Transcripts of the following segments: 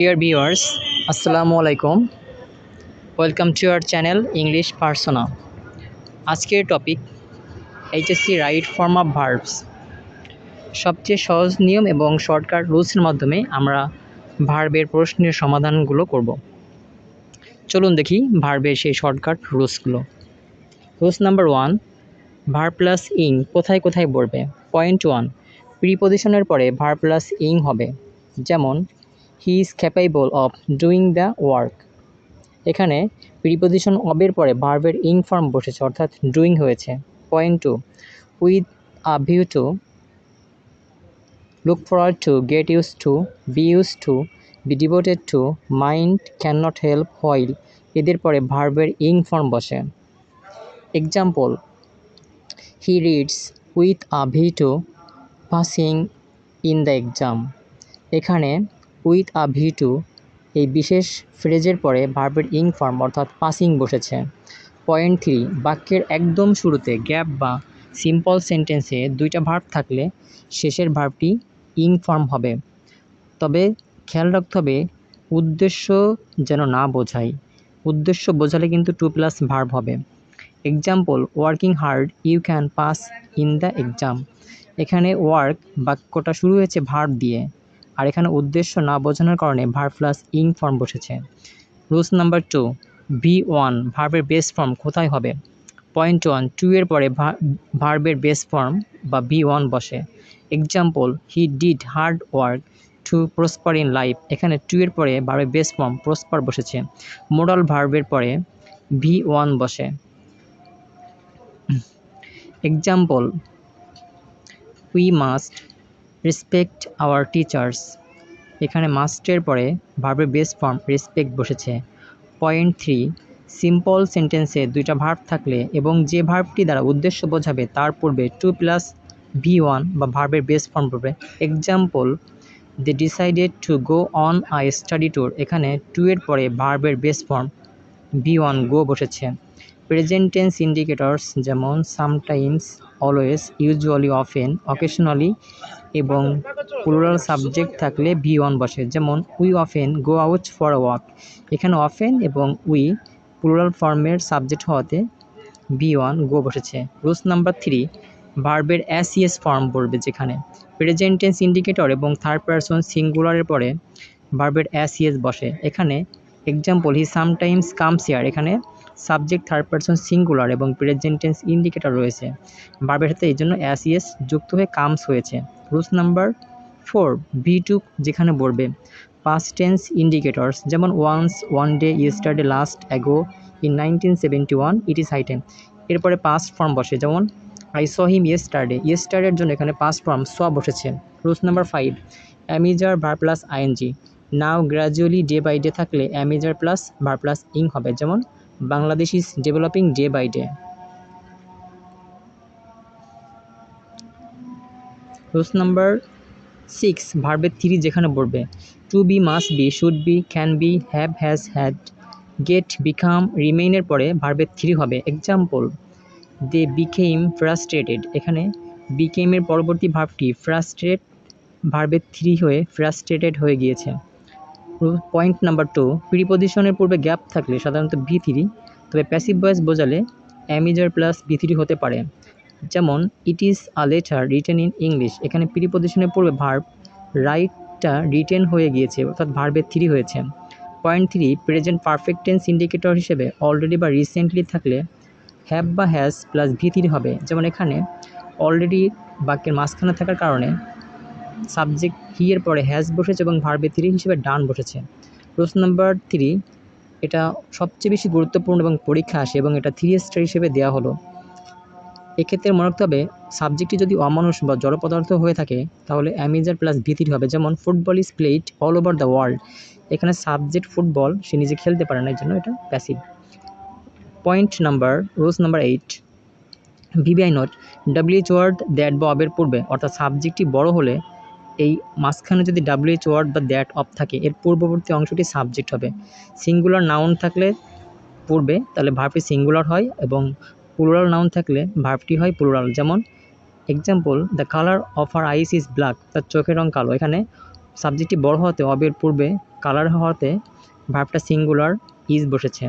Dear viewers, আসসালামু আলাইকুম welcome to our channel English persona আজকের topic HSC right form of verbs সবচেয়ে সহজ নিয়ম এবং শর্টকাট রুলসের মাধ্যমে আমরা ভার্বের প্রশ্নের সমাধানগুলো করব। চলুন দেখি ভার্বের সেই shortcut রুলসগুলো rules number one verb plus ing কোথায় কোথায় বলবে পয়েন্ট ওয়ান প্রিপোজিশনের পরে ভার প্লাস ইং হবে। যেমন he is capable of doing the work এখানে প্রিপোজিশন অবের পরে ভার্বের ইং ফর্ম বসেছে, অর্থাৎ ডুইং হয়েছে। Point two with a view to look forward to get use to be use to be devoted to mind can not help while এদের পরে ভার্বের ইং ফর্ম বসে। Example he reads with a view to passing in the exam এখানে with a view to, এই বিশেষ ফ্রেজের পরে ভার্বের ইং ফর্ম অর্থাৎ পাসিং বসেছে। পয়েন্ট থ্রি, বাক্যের একদম শুরুতে গ্যাপ বা সিম্পল সেন্টেন্সে দুইটা ভার্ব থাকলে শেষের ভার্বটি ইং ফর্ম হবে। তবে খেয়াল রাখতে হবে, উদ্দেশ্য যেন না বোঝায়। উদ্দেশ্য বোঝালে কিন্তু টু প্লাস ভার্ব হবে। Example, working hard, you can pass in the exam. এখানে ওয়ার্ক বাক্যটা শুরু হয়েছে ভার্ব দিয়ে। আর এখানে উদ্দেশ্য না বোঝানোর কারণে ভার্ব প্লাস ইং ফর্ম বসেছে। Rules number two V one ভার্বের বেস ফর্ম কোথায় হবে? পয়েন্ট ওয়ান টু এর পরে ভার্বের বেস ফর্ম বা ভি ওয়ান বসে। Example he did hard work to prosper in life এখানে টু এর পরে ভার্বের বেস ফর্ম প্রসপার বসেছে। মোডাল ভার্বের পরে ভি ওয়ান বসে। Example we must respect our teachers এখানে মাস্টের পরে ভার্বের বেস ফর্ম রেসপেক্ট বসেছে। পয়েন্ট থ্রি সিম্পল সেন্টেন্সে দুইটা ভার্ব থাকলে এবং যে ভার্বটি দ্বারা উদ্দেশ্য বোঝাবে তার পূর্বে টু প্লাস ভি ওয়ান বা ভার্বের বেস ফর্ম পড়বে। Example they decided to go on I study tour এখানে টু এর পরে ভার্বের base form V one go বসেছে। প্রেজেন্ট টেন্স ইন্ডিকেটরস যেমন sometimes always usually often occasionally এবং প্লুরাল সাবজেক্ট থাকলে ভি ওয়ান বসে। যেমন we often go out for walk এখানে অফেন এবং উই প্লুরাল ফর্মের সাবজেক্ট হওয়াতে ভি ওয়ান গো বসেছে। রুলস নাম্বার থ্রি ভার্বের এস ফর্ম পড়বে যেখানে। প্রেজেন্ট টেন্স ইন্ডিকেটর এবং থার্ড পারসন সিঙ্গুলারের পরে ভার্বের এস বসে। এখানে example he sometimes comes here এখানে সাবজেক্ট থার্ড পারসন সিঙ্গুলার এবং প্রেজেন্ট টেন্স ইন্ডিকেটর রয়েছে। ভার্বের সাথে এই জন্য অ্যাস ইয়েস যুক্ত হয়ে কামস হয়েছে। Rules number four V two যেখানে বলবে। পাস্ট টেন্স ইন্ডিকেটরস যেমন once one day yesterday last ago in nineteen seventy one it is high time এরপরে পাস্ট ফর্ম বসে, যেমন আই স হিম ইয়েস্টারডে ইয়েস্টারডের জন্য এখানে পাস্ট ফর্ম স বসেছে। Rules number five am is are verb plus ING now gradually day by day থাকলে am is are plus verb plus ing হবে। যেমন, Bangladesh is developing day by day. Rules number six, ভার্বের three যেখানে পড়বে to be must be should be can be have has had get become রিমেইনের পরে ভার্বের three হবে। Example they became frustrated এখানে বিকেমের পরবর্তী ভার্বটি ফ্রাস্ট্রেট ভার্বের থ্রি হয়ে ফ্রাস্ট্রেটেড হয়ে গিয়েছে। পয়েন্ট নাম্বার টু প্রিপোজিশনের পূর্বে গ্যাপ থাকলে সাধারণত ভি থ্রি তবে প্যাসিভ ভয়েস বোঝালে am is are plus V three হতে পারে। যেমন it is a letter written in English এখানে প্রিপোজিশনের পূর্বে ভার্ব রাইটটা রিটেন হয়ে গিয়েছে, অর্থাৎ ভার্বের থ্রি হয়েছে। Point three present perfect tense indicator হিসেবে অলরেডি বা রিসেন্টলি থাকলে হ্যাভ বা হ্যাজ প্লাস ভি থ্রি হবে। যেমন এখানে অলরেডি বাক্যের মাঝখানে থাকার কারণে সাবজেক্ট হি এর পরে হ্যাজ বসেছে এবং ভার্বে থ্রি হিসেবে ডান বসেছে। প্রশ্ন নাম্বার থ্রি এটা সবচেয়ে বেশি গুরুত্বপূর্ণ এবং পরীক্ষা আসে এবং এটা থ্রি স্টার হিসেবে দেওয়া হলো। এক্ষেত্রে মনে রাখতে হবে সাবজেক্টটি যদি অমানুষ বা জড় পদার্থ হয়ে থাকে, তাহলে অ্যামিজার প্লাস ভিতির হবে। যেমন football is played all over the world এখানে সাবজেক্ট ফুটবল সে নিজে খেলতে পারে না, এই জন্য এটা passive point number rules number eight VBI note WH word that বা অবের পূর্বে, অর্থাৎ সাবজেক্টটি বড় হলে এই মাঝখানে যদি ডাব্লিউএইচ ওয়ার্ড বা দ্যাট অফ থাকে, এর পূর্ববর্তী অংশটি সাবজেক্ট হবে। সিঙ্গুলার নাউন থাকলে পূর্বে, তাহলে ভার্বটি সিঙ্গুলার হয় এবং প্লুরাল নাউন থাকলে ভার্বটি হয় প্লুরাল যেমন example the colour of her eyes is black তার চোখের রং কালো। এখানে সাবজেক্টটি বড় হওয়াতে, অবের পূর্বে কালার হওয়াতে ভার্বটা সিঙ্গুলার ইজ বসেছে।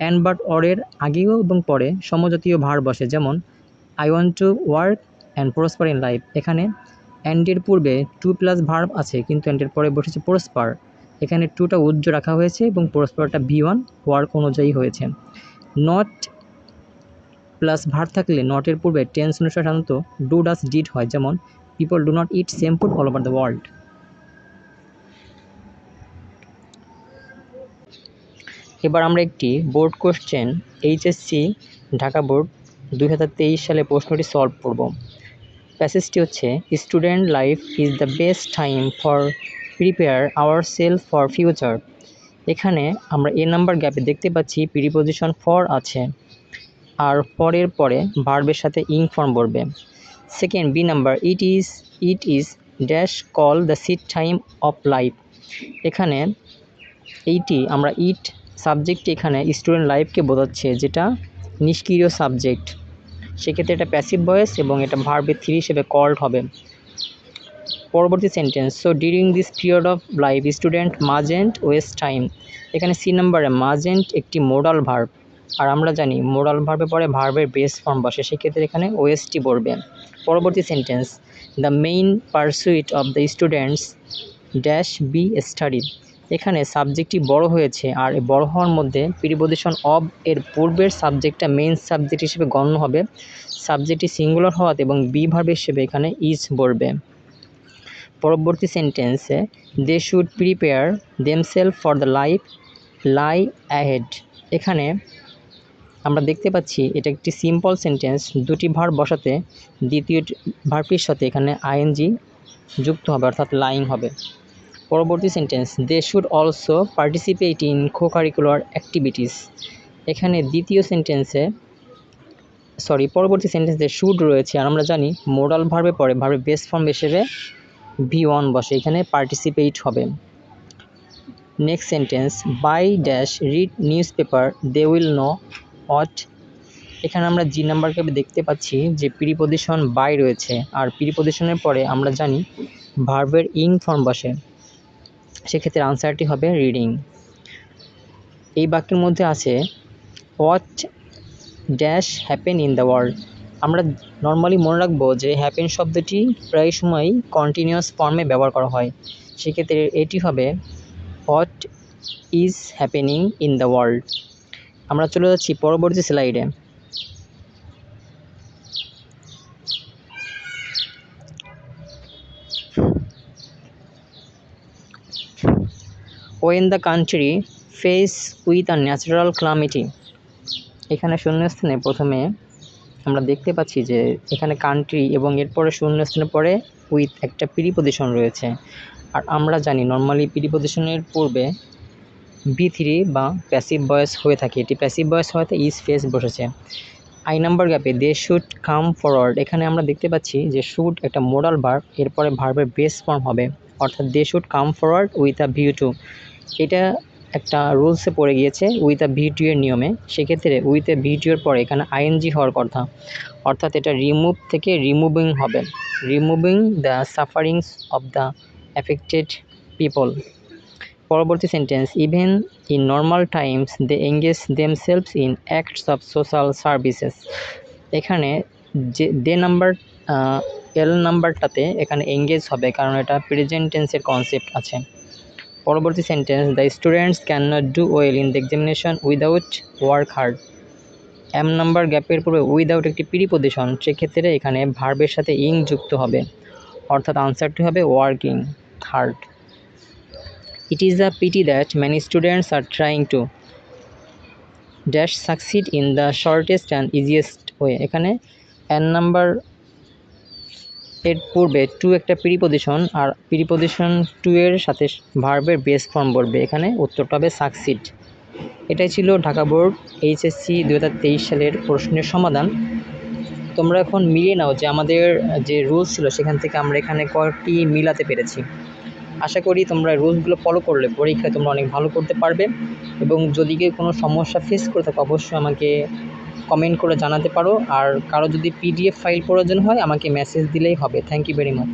অ্যান্ড বাট অরের আগেও এবং পরে সমজাতীয় ভার বসে। যেমন I want to work and prosper in life এখানে অ্যান্ডের পূর্বে টু প্লাস ভার্ব আছে, কিন্তু অ্যান্ডের পরে বসেছে প্রসপার। এখানে টুটা উজ্জ রাখা হয়েছে এবং প্রসপারটা ভি ওয়ান ওয়ার্ক অনুযায়ী হয়েছে। নট প্লাস ভার থাকলে নটের পূর্বে টেন্স অনুসারে সাধারণত ডু ডাস ডিড হয়, যেমন people do not eat same food all over the world এবার আমরা একটি board question HSC Dhaka board দুই হাজার তেইশ সালে প্রশ্নটি সলভ করব। প্যাসেজটি হচ্ছে student life is the best time for prepare our self for future এখানে আমরা এ নাম্বার গ্যাপে দেখতে পাচ্ছি প্রিপোজিশন ফর আছে, আর পরের পরে ভার্বের সাথে ইং ফর্ম বলবে second B number it is it is dash call the seed time of life এখানে এইটি আমরা ইট সাবজেক্টটি এখানে স্টুডেন্ট লাইফকে বোঝাচ্ছে, যেটা নিষ্ক্রিয় সাবজেক্ট সেক্ষেত্রে এটা প্যাসিভ ভয়েস এবং এটা ভার্বে থ্রি হিসেবে কল্ড হবে। পরবর্তী sentence so during this period of life student must not waste time এখানে সি নাম্বারে মাজেন্ট একটি মোডাল ভার্ব আর আমরা জানি মোডাল ভার্বে পরে ভার্বের বেস ফর্ম বসে, সেক্ষেত্রে এখানে ওয়েস্টটি পড়বে। পরবর্তী sentence the main pursuit of the students dash be study এখানে সাবজেক্টটি বড় হয়েছে আর বড় হওয়ার মধ্যে প্রিপোজিশন অব এর পূর্বের সাবজেক্টটা মেইন সাবজেক্ট হিসেবে গণ্য হবে। সাবজেক্টটি সিঙ্গুলার হওয়াতে এবং বি ভার্ব হিসেবে এখানে ইজ বলবে। পরবর্তী সেন্টেন্সে they should prepare themselves for the life lie ahead এখানে আমরা দেখতে পাচ্ছি এটা একটি সিম্পল সেন্টেন্স দুটি ভার বসাতে দ্বিতীয় ভার্বটির সাথে এখানে আইএনজি যুক্ত হবে, অর্থাৎ লাইং হবে। পরবর্তী sentence they should also participate in co curricular activities এখানে দ্বিতীয় সেন্টেন্সে সরি পরবর্তী সেন্টেন্সে শুড রয়েছে, আর আমরা জানি মোডাল ভার্বে পরে ভার্বে বেস ফর্ম হিসেবে ভি ওয়ান বসে, এখানে পার্টিসিপেট হবে। Next sentence by dash read newspaper they will know ought এখানে আমরা জি নাম্বারকে দেখতে পাচ্ছি যে প্রিপোজিশন বাই রয়েছে, আর প্রিপোজিশনের পরে আমরা জানি ভার্বের ইং ফর্ম বসে। সেক্ষেত্রে আনসারটি হবে রিডিং এই বাক্যের মধ্যে আছে what dash happen in the world আমরা নর্মালি মনে রাখব যে হ্যাপেন শব্দটি প্রায় সময়ই কন্টিনিউয়াস ফর্মে ব্যবহার করা হয়। সেক্ষেত্রে এটি হবে what is happening in the world আমরা চলে যাচ্ছি পরবর্তী স্লাইডে when the country face with a natural calamity. এখানে শূন্যস্থানে প্রথমে আমরা দেখতে পাচ্ছি যে এখানে কান্ট্রি এবং এরপরে শূন্যস্থানের পরে উইথ একটা প্রিপোজিশন রয়েছে। আর আমরা জানি নর্মালি প্রিপোজিশনের পূর্বে বি থ্রি বা প্যাসিভ বয়েস হয়ে থাকে। এটি প্যাসিভ বয়েস হওয়াতে ইজ ফেস বসেছে। আই নাম্বার গ্যাপে দে শুড কাম ফরওয়ার্ড। এখানে আমরা দেখতে পাচ্ছি যে শুড একটা মোডাল ভার্ব, এরপরে ভার্বের বেস ফর্ম হবে। অর্থাৎ they should come forward with a view to এটা একটা রুলসে পড়ে গিয়েছে উইথ আ ভিডিও এর নিয়মে। সেক্ষেত্রে উইথ এ ভিউ ভিডিওর পরে এখানে আইএনজি হওয়ার কথা। অর্থাৎ এটা রিমুভ থেকে রিমুভিং হবে। Removing the sufferings of the affected people পরবর্তী sentence even in normal times they engage themselves in acts of social services এখানে যে দে নাম্বার এল নাম্বারটাতে এখানে এঙ্গেজ হবে, কারণ এটা প্রেজেন্ট টেন্সের কনসেপ্ট আছে। পরবর্তী sentence the students can not do well in the examination without work hard M number গ্যাপের পূর্বে উইদাউট একটি প্রিপোজিশন সেক্ষেত্রে এখানে ভার্বের সাথে ইং যুক্ত হবে। অর্থাৎ আনসারটি হবে working hard it is a pity that many students are trying to dash succeed in the shortest and easiest way এখানে এন নাম্বার এর পূর্বে টু একটা প্রিপোজিশন আর প্রিপোজিশন টু এর সাথে ভার্বের বেস ফর্ম বলবে এখানে উত্তরটা হবে সাকসিড এটাই ছিল ঢাকা বোর্ড এইচএসসি দু হাজার তেইশ সালের প্রশ্নের সমাধান। তোমরা এখন মিলিয়ে নাও যে আমাদের যে রুলস ছিল, সেখান থেকে আমরা এখানে কয়েকটি মিলাতে পেরেছি। আশা করি তোমরা রুলসগুলো ফলো করলে পরীক্ষায় তোমরা অনেক ভালো করতে পারবে। এবং যদি কেউ কোনো সমস্যা ফেস করে থাকো, অবশ্যই আমাকে কমেন্ট করে জানাতে পারো। আর কারও যদি পিডিএফ ফাইল প্রয়োজন হয়, আমাকে মেসেজ দিলেই হবে। Thank you very much